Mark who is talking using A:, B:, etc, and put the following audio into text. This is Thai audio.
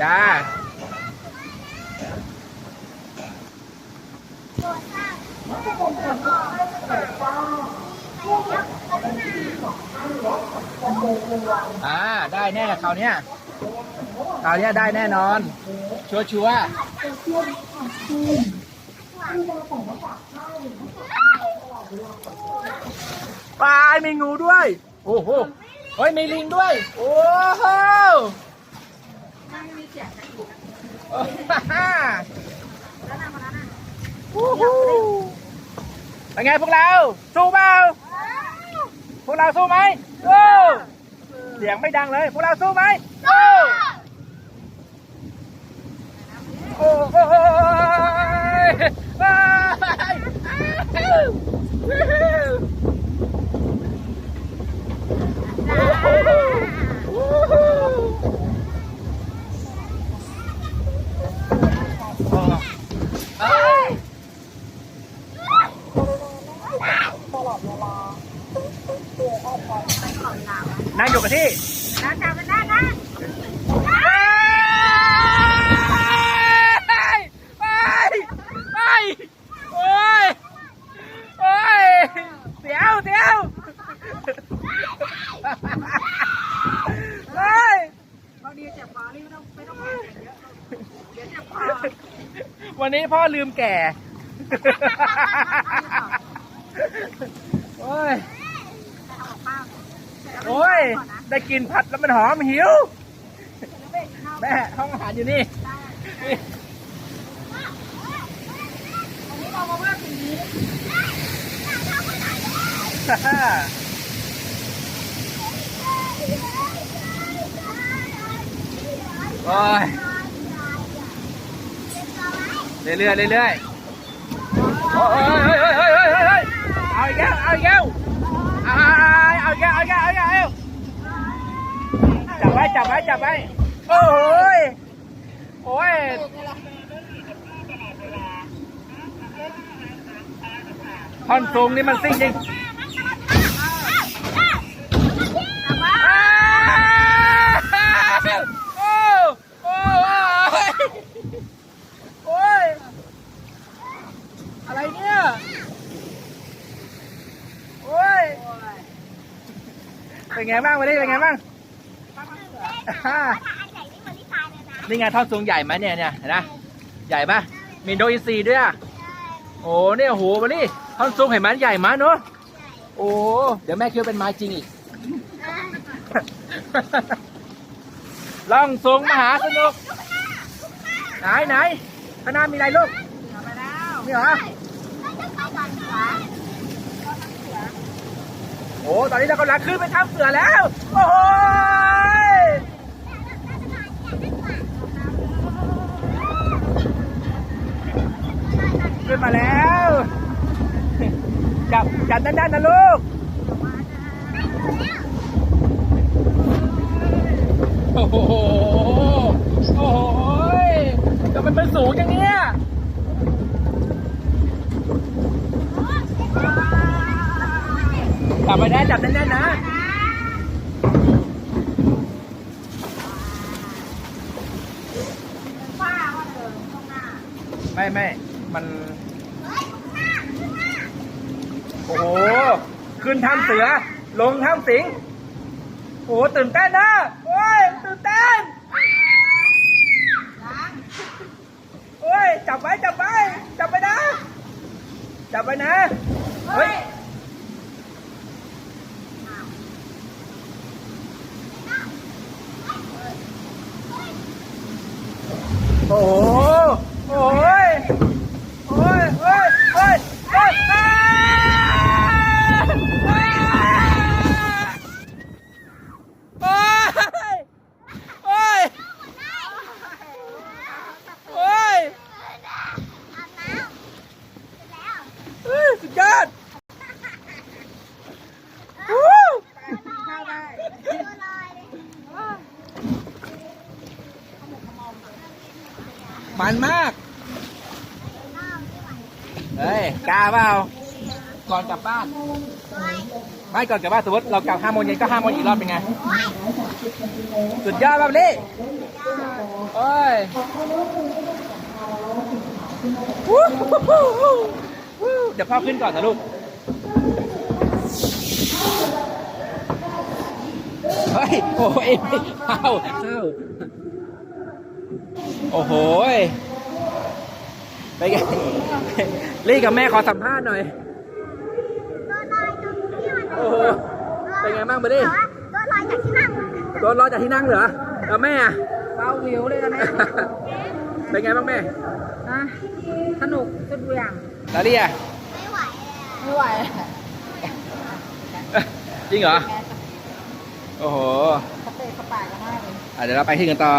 A: จ้าอ่า ได้แน่คราวเนี้ยคราวเนี้ยได้แน่นอน ชัวชัวปลายมีงูด้วย โอ้โห เฮ้ยมีลิงด้วย โอ้โหโอ้ฮ่าโอ้โหเป็นไงพวกเรา สู้เปล่าพวกเราสู้ไหมสู้เสียงไม่ดังเลย พวกเราสู้ไหมสู้โอ้โหว้ายเอ้ยนั่งอยู่กับที่
B: แล้วจับมันได้นะ
A: ไปไปไปโอ้ยโอ้ยเสียวเสียวเฮ้ย
B: บางทีเจ็บคอนี่ไม่ต้องไม่ต้องแข่งเยอะเดี๋ยวเจ็บคอ
A: วันนี้พ่อลืมแก่ โอ้ย โอ้ย ได้กินผัดแล้วมันหอมหิว แม่ห้องอาหารอยู่นี่
B: อันนี้เรามาว่าสีนี้
A: โอ้ยเรื่อยๆเรื่อยๆโอ้ย จับไว้จับไว้จับไว้โอ้ยโอ้ยท่อนสูงนี่มันซิ่งจริงโอ้โอ้โอ้ยอะไรเนี่ย โอ้ยเป็นไงบ้างวันนี้เป็นไงบ้างอ่า นี่ไงท่อนสูงใหญ่ไหมเนี่ยเนี่ยเห็นนะใหญ่ปะมีโดอินซีย์ด้วยอะโอ้เนี่ยโหมานี่ท่อนสูงเห็นไหมใหญ่มากเนอะโอ้เดี๋ยวแม่คิดว่าเป็นไม้จริงอีกล่องสูงมหาสนุกไหนไหนข้างหน้ามีอะไรลูก
B: จับไปแล้ว
A: นี่เหรอโอ้ตอนนี้เรากำลังขึ้นไปถ้ำเสือแล้ว โอ้โห จับด้านนะลูกโอ้โห โอ้โหยแต่มันเป็นสูงอย่างเนี้ยจับไปนะจับแน่นๆนะไม่ไม่มัน โอ้โห ขึ้นถ้ำเสือ ลงถ้ำสิง โอ้โหตื่นเต้นนะโอ้ยตื่นเต้นโอ้ยจับไว้จับไว้จับไปนะ จับไปนะเฮ้ยโอ้โห โอ้ย โอ้ย โอ้ย โอ้ย โอ้ยอ้าอ้าโอ้ย โอ้ย โอ้ยเฮ้ยสุดยอดวู้
B: เข้าได้
A: มันมาก เฮ้ยกล้าเปล่าก่อนกลับบ้าน ไม่ก่อนกลับบ้านสมมติเรากลับห้าโมงเย็นก็ห้าโมงอีกรอบเป็นไง สุดยอดป่ะลี่โอ้ยวู้ฮู้ฮู้ฮู้เดี๋ยวพ่อขึ้นก่อนนะลูกเฮ้ย โอ้ยเข้าเข้า โอ้โหไปไงลี่กับแม่ขอสัมภาษณ์หน่อยโอ้โหเป็นไงบ้างเบอร์ดี้
C: ตัวลอยจากที่นั่ง
A: โดนรอจากที่นั่งเหรอแล้วแม่อะ
B: เบาวิวเลยนะแม่
A: เป็นไงบ้างแม่
B: สนุกสุดเวี่ยง
A: แล้วลี่อะ
C: ไม่ไหว
B: ไม่ไหว
A: จริงเหรอ โอ้โห
B: สเตะสปายกันมากเลย
A: เดี๋ยวเราไปที่กันต่อ